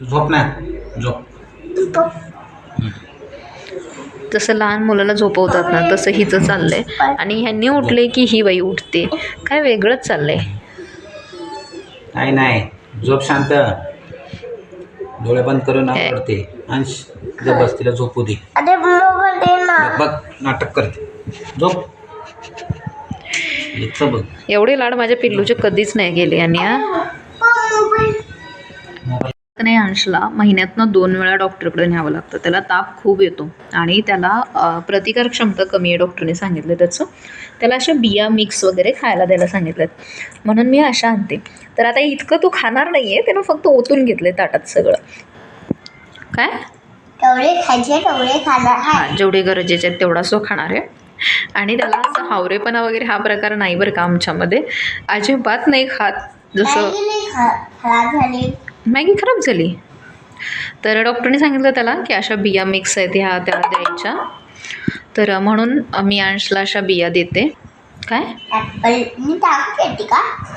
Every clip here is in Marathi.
तू झोप ना. झोप. जसं लहान मुलाला झोपवतात ना तसं हिचं चाललंय. आणि ह्यांनी उठले की ही बाई उठते. काय वेगळंच चाललंय. नाही नाही. झोप शांत. डोळे बंद करून. आवडते अंश जर बस तिला झोपू दे. अरे मोबाईल दे ना. बघ नाटक करते. झोप. बघ. एवढे लाड माझ्या पिल्लूचे कधीच नाही गेले आणि हा? नाही अंशला महिन्यातनं दोन वेळा डॉक्टरकडे न्यावं लागतं. त्याला ताप खूप येतो. आणि त्याला प्रतिकार क्षमता कमी आहे डॉक्टरने सांगितलं त्याचं. त्याला अशा बिया मिक्स वगैरे खायला द्यायला सांगितलं म्हणून मी अशा आणते. तर आता इतकं तू खाणार नाही आहे त्यानं फक्त ओतून घेतलं ताटात सगळं. काय? हां जेवढे गरजेचे आहेत तेवढा सो खाणार आहे. आणि त्याला असं हावरेपणा वगैरे हा प्रकार नाही बरं का आमच्यामध्ये. अजिबात नाही खात. जसं मॅगी नाही खराब झाली. तर डॉक्टरने सांगितलं त्याला की अशा बिया मिक्स आहेत ह्या त्याला द्यायच्या. तर म्हणून मी अंशला अशा बिया देते. काय?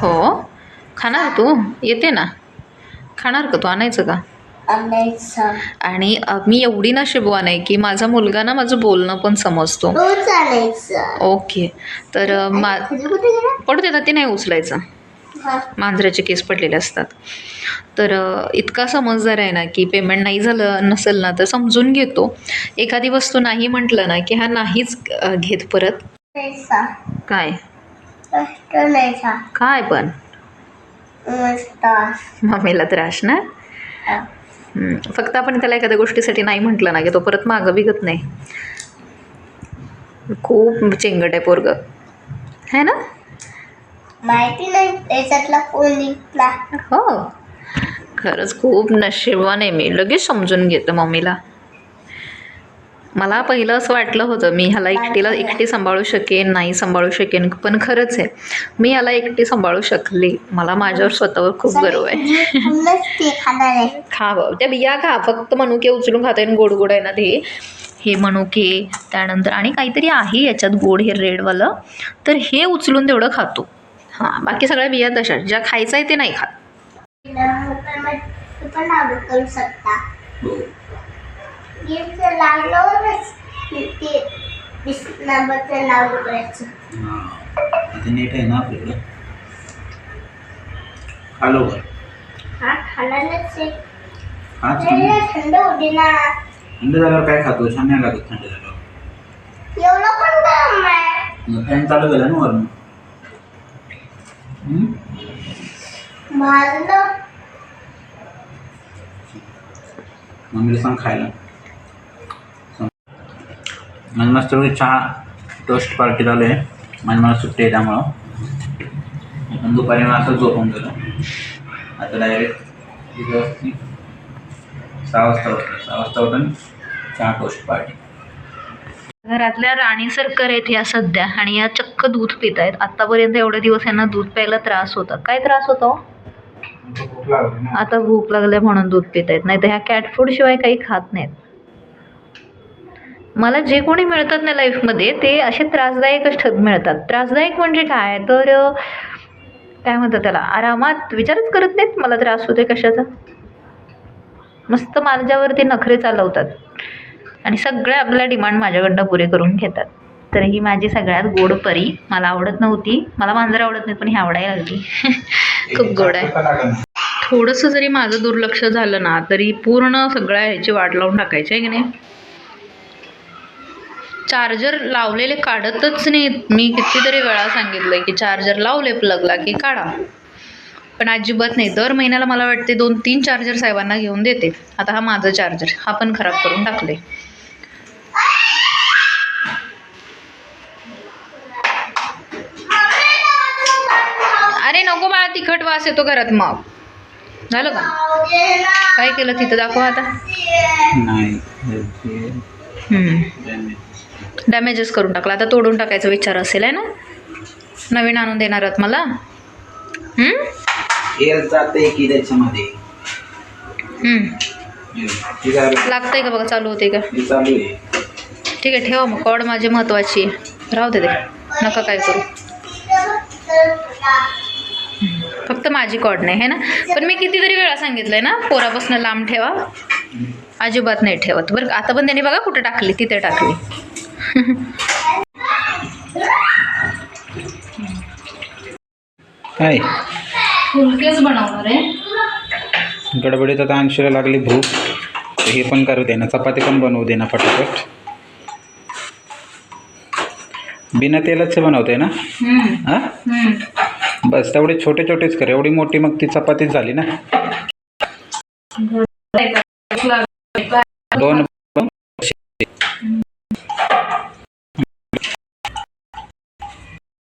हो. खाणार तू? येते ना. खाणार का तू? आणायचं का? आणि मी एवढी नशिबवान आहे की माझा मुलगा ना माझं बोलणं पण समजतो. आणायचं ओके. तर मा पडू देतात ते नाही उचलायचं. हा मांजराचे केस पडलेले असतात. तर इतका समजदार आहे ना की पेमेंट नाही झालं नसेल ना तर समजून घेतो. एखादी वस्तू नाही म्हटलं ना की हा नाहीच घेत परत. काय? काय पण? मम्मीला त्रास ना? फक्त आपण त्याला एखाद्या गोष्टीसाठी नाही म्हटलं ना की तो परत मागं बिगत नाही. खूप चेंगट आहे पोरग. है ना? माहिती नाही त्याच्यातला कोण निघला हो. खरंच खूप नशिबवान आहे मी. लगेच समजून घेते मम्मीला. मला पहिलं असं वाटलं होतं मी ह्याला एकटीला एकटी सांभाळू शकेन नाही सांभाळू शकेन पण खरंच आहे. मी ह्याला एकटी सांभाळू शकली. मला माझ्यावर स्वतःवर खूप गर्व आहे. खा बाबा त्या बिया खा. फक्त मनुके उचलून खाता येईल गोड गोड आहे ना ते. हे मनुके त्यानंतर आणि काहीतरी आहे याच्यात गोड हे रेडवालं. तर हे उचलून तेवढं खातो. हां बाकी सगळ्या बिया तशाच ज्या खायचं आहे ते नाही खात. करू शकता. आता नेट आहे ना आपल्याकडं? हॅलो वर हा खाणारच आहे. छान नाही, थंड होते ना. थंड झाल्यावर काय खातो? छान नाही लागत थंड झाल्यावर. एवढं पण गरम आहे? फॅन चालू झाला ना वरून. मम्मीला सांग खायला. आणि मस्त चहा टोस्ट पार्टी झालं आहे आणि मला सुट्टी आहे त्यामुळं. आणि दुपारी मला असं झोपून गेलं. आता डायरेक्ट सहा वाजता उठलं. सहा वाजता उठून चहा टोस्ट पार्टी घरातल्या राणी सरकार आहेत ह्या सध्या आणि या चक्क दूध पित आहेत आतापर्यंत एवढे दिवस यांना दूध प्यायला त्रास होता. काय त्रास होता? भूक लागली ना. आता भूक लागल्या म्हणून दूध पित आहेत नाही तर ह्या कॅट फूड शिवाय काही खात नाहीत. मला जे कोणी मिळतात ना लाईफमध्ये ते असे त्रासदायकच मिळतात. त्रासदायक म्हणजे काय? तर काय म्हणतात त्याला? आरामात विचारच करत नाहीत मला त्रास होते कशाचा. मस्त माझ्यावरती नखरे चालवतात. आणि सगळे आपल्या डिमांड माझ्याकडनं पुरे करून घेतात. तर ही माझी सगळ्यात गोड परी. मला आवडत नव्हती. मला मांजर आवडत नाही पण ही आवडायला लागली. खूप गोड आहे. थोडंसं जरी माझं दुर्लक्ष झालं ना तरी पूर्ण सगळ्या ह्याची वाट लावून टाकायची आहे की नाही? चार्जर लावलेले काढतच नाहीत. मी कितीतरी वेळा सांगितलं की चार्जर लावले प्लगला की काढा. पण अजिबात नाही. दर महिन्याला मला वाटते दोन तीन चार्जर साहेबांना घेऊन देते. आता हा माझा चार्जर. हा पण खराब करून टाकले अरे नको बाळा तिखट वास येतो घरात मग. झालं का? काय केलं तिथं? दाखवा आता. डॅमेजेस करून टाकला. आता तोडून टाकायचा विचार असेल आहे ना? नवीन आणून देणार आहात मला. लागतंय का बघा? चालू होते का? ठीक आहे ठेवा मग. कॉड माझी महत्त्वाची आहे. राहू दे ते. नका काय करू. फक्त माझी कॉड नाही है ना? पण मी कितीतरी वेळा सांगितलंय ना पोरापासून लांब ठेवा. अजिबात नाही ठेवत. बरं? आता पण त्यांनी बघा कुठे टाकली तिथे टाकली. काय? फुलकेच बनवणार आहे. गडबडीत आता अंशूला लागली भूक. हे पण करू दे ना. चपाती पण बनवू दे ना पटापट. बिना तेलाचे बनवते ना? हां. बस तेवढे छोटे छोटेच कर. एवढी मोठी मग ती चपातीच झाली ना. दोन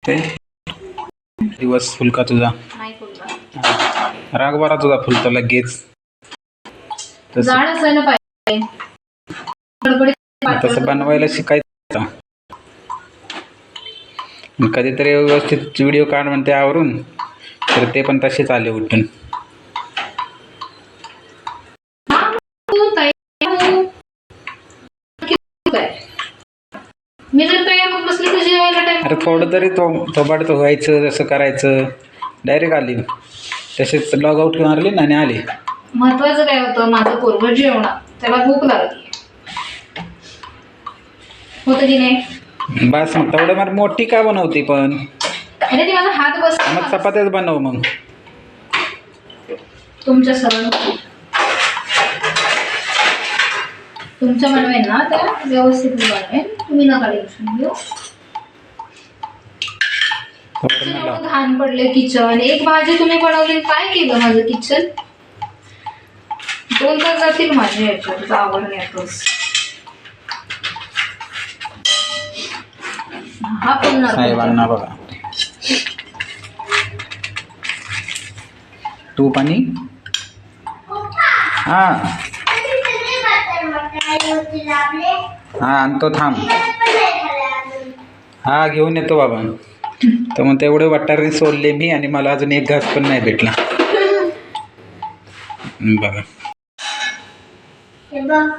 ते दिवस फुलका तुझा. राग बरा तुझा फुलतो लगेच. तसं. बनवायला शिकायचं. कधीतरी व्यवस्थित व्हिडिओ काढ म्हणते आवरून. तर ते पण तसेच आले उठून. अरे थोडं तरी तो थोबाड तो व्हायचं जसं करायचं. डायरेक्ट आली. तसेच लॉग आउट मारली ना आणि आली. महत्वाचं काय होतं? माझं पोरग जेवणा त्याला भूक लागली. होतं की नाही? बस मग तेवढं मग मोठी का बनवते पण? अरे ती माझा हात बस मग चपात्याच बनव मग. तुमच्या सरळ तुमच्या बनवेन ना त्या व्यवस्थित बनवेन. तुम्ही नका टेन्शन घेऊ. थोडं मला एवढं घाण पडले किचन. एक भाजी तुम्ही बनवली काय केलं माझं किचन? दोन तास जातील माझे याच्यात आवडण्यातच हा साहेबांना बघा. तूप आणि हा. हा आणतो थांब. हा घेऊन येतो बाबा. तर मग तेवढे वाटारे सोलले मी आणि मला अजून एक घास पण नाही भेटला. बघा. बघ.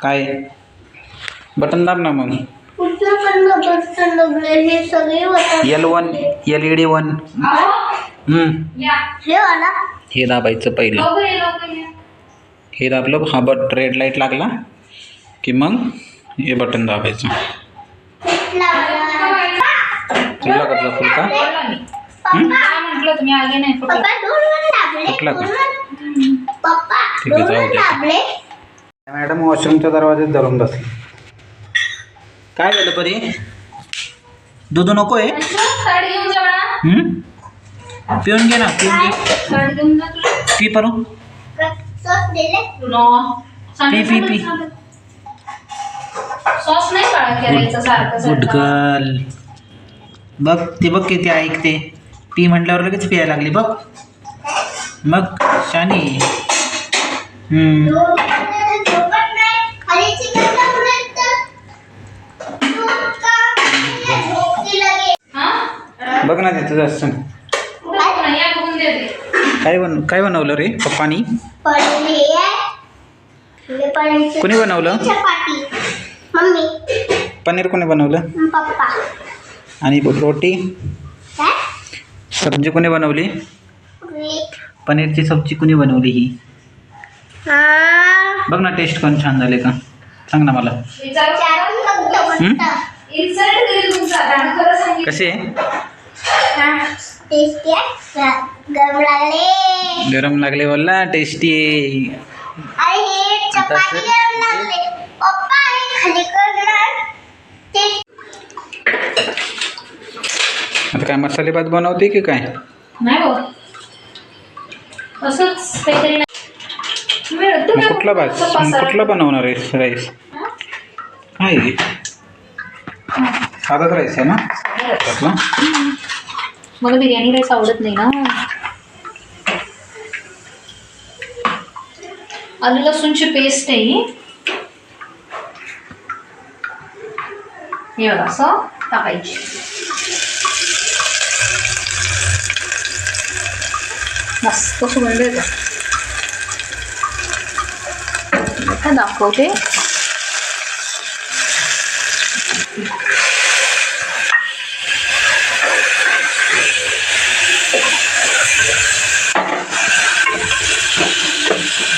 काय? बटन दाब ना मग. कुठलं पण हे सगळे L one L E D one हे वाला. हे दाबायचं पहिलं. हे दाबलं हा बट रेड लाइट लागला की मग हे बटन दाबायचं. कुठला? तुला कसला फुलका म्हटलं तुम्ही? आले नाही फक्त पप्पा दोन वर दाबले कुठला? का? पप्पा ठीक आहे, जाऊ दे. मॅडम वॉशरूमच्या दरवाज्यात धरून बसली. काय झालं परी? दूध नको आहे. हम्म? पिऊन घे ना पिऊन घे. पी परू. पी, पी, पी. सॉस नाही काळा करायचा सारखं गुड सारखं. गर्ल बघ ती बघ किती ऐकते. पी म्हटल्यावर लगेच पियायला लागली. बघ. मग शानी. हम्म. बघ ना तिथं जास्त. काय बन काय बनवलं रे? पप्पानी? कोणी बनवलं? पनीर कोणी बनवलं? पप्पा आणि रोटी? सब्जी कोणी बनवली? पनीरची सब्जी कोणी बनवली ही? बघ ना टेस्ट पण छान झाले का? सांग ना मला. कसे? टेस्टी आहे. ग- गरम लागले. गरम लागले बोलला टेस्टी अरे हे चपाती सर- गरम लागले. पप्पा हे खाली करणार ते आता काय मसाले भात बनवते की काय? नाही हो. असंच काहीतरी मग? कुठला भात? मग. कुठला बनवणार आहे राईस हा? काय हे? साधाच राईस आहे ना? त्यातला मला बिर्याणी राईस आवडत नाही ना. आलू लसूणची पेस्ट आहे ही. हे बघा असं टाकायची. मस्त सुगंध येतो. दाखवते.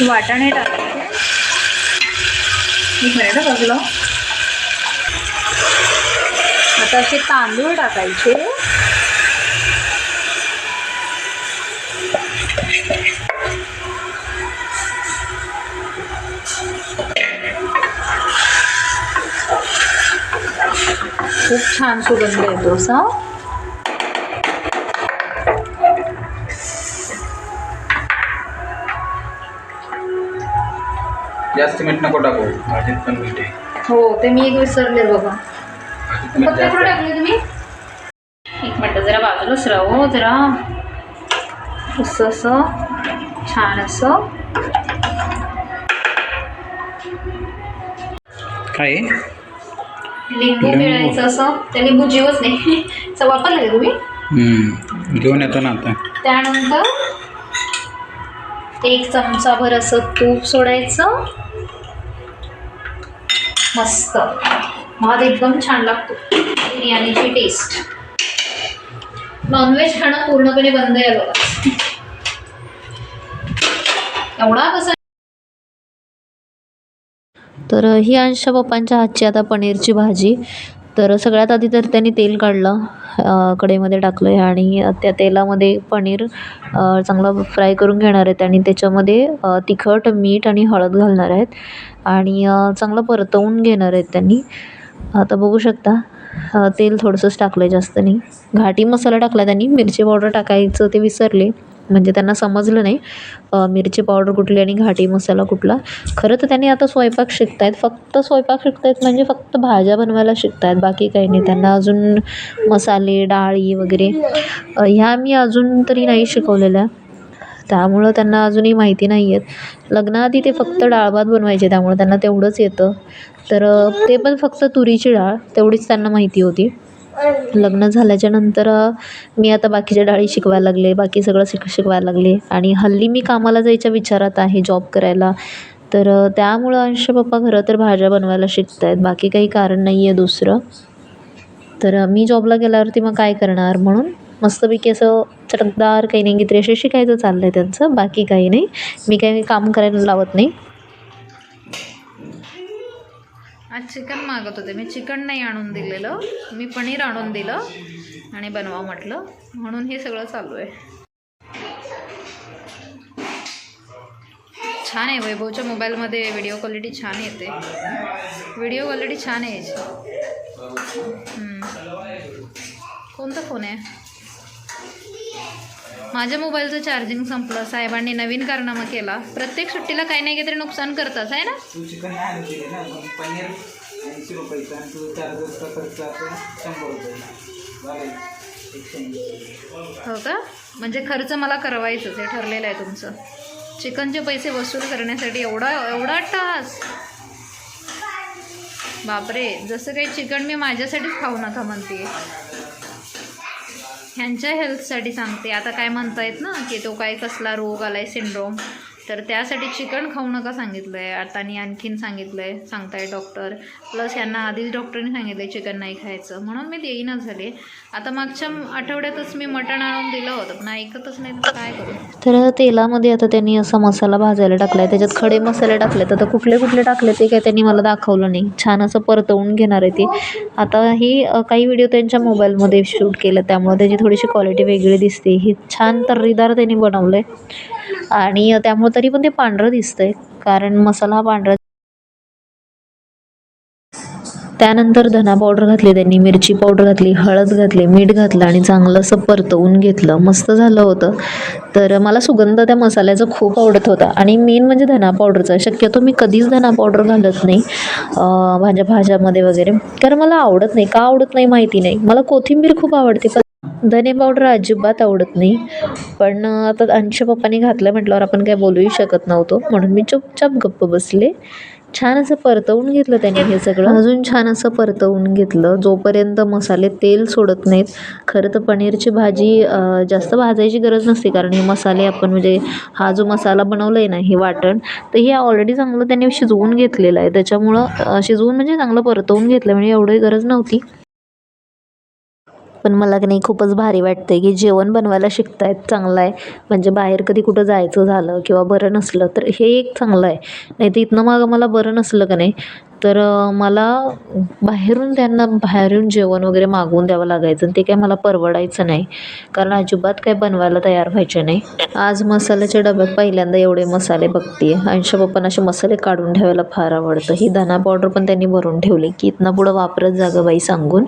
वाटाणे टाकायचे एक मिनिट बघलं आता असे तांदूळ टाकायचे. खूप छान सुगंध येतो असा जास्त मीठ नको टाकू. भाजीत पण मीठ आहे. हो ते मी एक विसरले बघा. भाजीत मीठ पत्ते कुठे जास्त टाकले तुम्ही? एक मिनटं जरा बाजूलाच राहू जरा असं असं छान असं. काय? लिंबू लिंबू. पिळायचं असं. त्या लिंबू जीवच नाही. असं वापरलं का तुम्ही? हम्म. घेऊन येतो ना आता. त्यानंतर एक चमचाभर असं तूप सोडायचं. मस्त. भात एकदम छान लागतो. बिर्याणीची टेस्ट नॉनव्हेज खाणं पूर्णपणे बंद आहे बघा. एवढा कसा तर ही अंशा पप्पांच्या हातची आता पनीरची भाजी. तर सगळ्यात आधी तर त्यांनी तेल काढलं कढईमध्ये टाकलं आहे आणि त्या तेलामध्ये पनीर चांगलं फ्राय करून घेणार आहेत आणि त्याच्यामध्ये तिखट मीठ आणि हळद घालणार आहेत आणि चांगलं परतवून घेणार आहेत त्यांनी. आता बघू शकता तेल थोडंसंच टाकलं आहे जास्त नाही. घाटी मसाला टाकला त्यांनी मिरची पावडर टाकायचं ते विसरले. म्हणजे त्यांना समजलं नाही. मिरची पावडर कुठली आणि घाटी मसाला कुठला. खरं तर त्यांनी आता स्वयंपाक शिकतायत. फक्त स्वयंपाक शिकतायत म्हणजे फक्त भाज्या बनवायला शिकतायत. बाकी काही नाही. त्यांना अजून मसाले डाळी वगैरे ह्या मी अजून तरी नाही शिकवलेल्या. त्यामुळं त्यांना अजूनही माहिती नाही आहेत लग्नाआधी ते फक्त डाळ भात बनवायचे. त्यामुळं त्यांना तेवढंच येतं. तर ते पण फक्त तुरीची डाळ. तेवढीच त्यांना माहिती होती. लग्न झाल्याच्यानंतर मी आता बाकीच्या डाळी शिकवायला लागले बाकी सगळं शिक शिकवायला लागले. आणि हल्ली मी कामाला जायच्या विचारात आहे जॉब करायला. तर त्यामुळं अंश पप्पा खरं तर भाज्या बनवायला शिकत आहेत बाकी काही कारण नाही आहे दुसरं. तर मी जॉबला गेल्यावरती मग काय करणार? म्हणून मस्तपैकी असं चटकदार काही नाही की असे शिकायचं चाललं आहे त्यांचं. बाकी काही नाही. मी काही काम करायला लावत नाही. आज चिकन मागत होते. मी चिकन नाही आणून दिलेलं. मी पनीर आणून दिलं आणि बनवा म्हटलं. म्हणून हे सगळं चालू आहे. छान आहे वैभवच्या मोबाईलमध्ये व्हिडिओ क्वालिटी छान येते. व्हिडिओ क्वालिटी छान आहे याची. कोणता फोन आहे? माझ्या मोबाईलचं चार्जिंग संपलं. साहेबांनी नवीन कारनामा केला. प्रत्येक सुट्टीला काही नाही काहीतरी नुकसान करताच आहे ना? तू चिकन नाही आणून दिले ना. मग पनीर ऐंशी रुपयाचं आणि तुझं चार्जरचा खर्च आता शंभर रुपये झाले एकशे ऐंशी हो का? म्हणजे खर्च मला करवायचंच हे ठरलेलं आहे तुमचं. चिकनचे पैसे वसूल करण्यासाठी एवढा एवढा टास बापरे जसं काही चिकन मी माझ्यासाठीच खाऊ नका म्हणते. ह्यांच्या हेल्थसाठी सांगते. आता काय म्हणतायत ना की तो काय कसला रोग आलाय सिंड्रोम तर त्यासाठी चिकन खाऊ नका सांगितलं आहे आता आणि आणखीन सांगितलं आहे सांगताय डॉक्टर प्लस यांना आधीच डॉक्टरने सांगितलं आहे चिकन नाही खायचं. म्हणून मी देईनच झाले. आता मागच्या आठवड्यातच मी मटण आणून दिलं होतं पण ऐकतच नाही तर काय करू? तर तेलामध्ये आता त्यांनी असा मसाला भाजायला टाकला आहे त्याच्यात खडे मसाले टाकले तर कुठले कुठले टाकले ते काय त्यांनी मला दाखवलं नाही. छान असं परतवून घेणार आहे ते. आता ही काही व्हिडिओ त्यांच्या मोबाईलमध्ये शूट केलं. त्यामुळे त्याची थोडीशी क्वालिटी वेगळी दिसते. ही छान तर्रीदार त्यांनी बनवलं आहे आणि त्यामुळे तरी पण ते पांढरं दिसतंय कारण मसाला हा पांढरा त्यानंतर धना पावडर घातली त्यांनी मिरची पावडर घातली हळद घातली मीठ घातलं आणि चांगलं असं परतवून घेतलं. मस्त झालं होतं. तर मला सुगंध त्या मसाल्याचा खूप आवडत होता. आणि मेन म्हणजे धना पावडरचा शक्यतो मी कधीच धना पावडर घालत नाही भाज्या भाज्यामध्ये वगैरे. कारण मला आवडत नाही. का आवडत नाही माहिती नाही. मला कोथिंबीर खूप आवडते. पण धने पावडर अजिबात आवडत नाही. पण आता अंश पप्पाने घातलं म्हटल्यावर आपण काय बोलूही शकत नव्हतो. म्हणून मी चुपचाप गप्प बसले. छान असं परतवून घेतलं त्याने हे सगळं. अजून छान असं परतवून घेतलं. जोपर्यंत मसाले तेल सोडत नाहीत खरं तर पनीरची भाजी जास्त भाजायची गरज नसते. कारण हे मसाले आपण म्हणजे हा जो मसाला बनवला आहे ना हे वाटण तर हे ऑलरेडी चांगलं त्याने शिजवून घेतलेलं आहे. त्याच्यामुळं शिजवून म्हणजे चांगलं परतवून घेतलं म्हणजे एवढी गरज नव्हती. पण मला की नाही खूपच भारी वाटतं की जेवण बनवायला शिकतायत चांगलं आहे. म्हणजे बाहेर कधी कुठं जायचं झालं किंवा बरं नसलं तर हे एक चांगलं आहे. नाही तर इथनं मागं मला बरं नसलं का नाही तर मला बाहेरून त्यांना बाहेरून जेवण वगैरे मागवून द्यावं लागायचं आणि ते काय मला परवडायचं नाही. कारण अजिबात काय बनवायला तयार व्हायचे नाही. आज मसाल्याच्या डब्यात पहिल्यांदा एवढे मसाले बघते ऐंशी पप्पांना असे मसाले काढून ठेवायला फार आवडतं. ही धना पावडर पण त्यांनी भरून ठेवली की इथनं पुढं वापरत जागं बाई सांगून.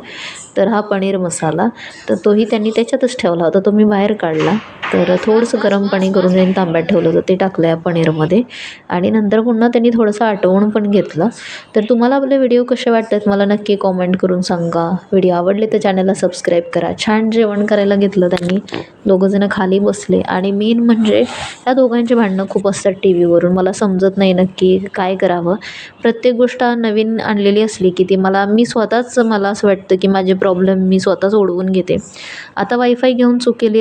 तर हा पनीर मसाला. तर तोही त्यांनी त्याच्यातच ठेवला होता. तो मी बाहेर काढला. तर थोडंसं गरम पाणी करून त्यांनी तांब्यात ठेवलं होतं. ते टाकलं आहे पनीरमध्ये. आणि नंतर पुन्हा त्यांनी थोडंसं आटवून पण घेतलं. तर तुम्हाला आपले व्हिडिओ कसे वाटतात मला नक्की कॉमेंट करून सांगा. व्हिडिओ आवडले तर चॅनलला सबस्क्राईब करा. छान जेवण करायला घेतलं त्यांनी. दोघंजणं खाली बसले. आणि मेन म्हणजे या दोघांची भांडणं खूप असतात टी व्हीवरून मला समजत नाही नक्की काय करावं. प्रत्येक गोष्ट नवीन आणलेली असली की ती मला मी स्वतःच मला असं वाटतं की माझे प्रॉब्लेम मी स्वतःच ओढवून घेते. आता वायफाय घेऊन चुकेली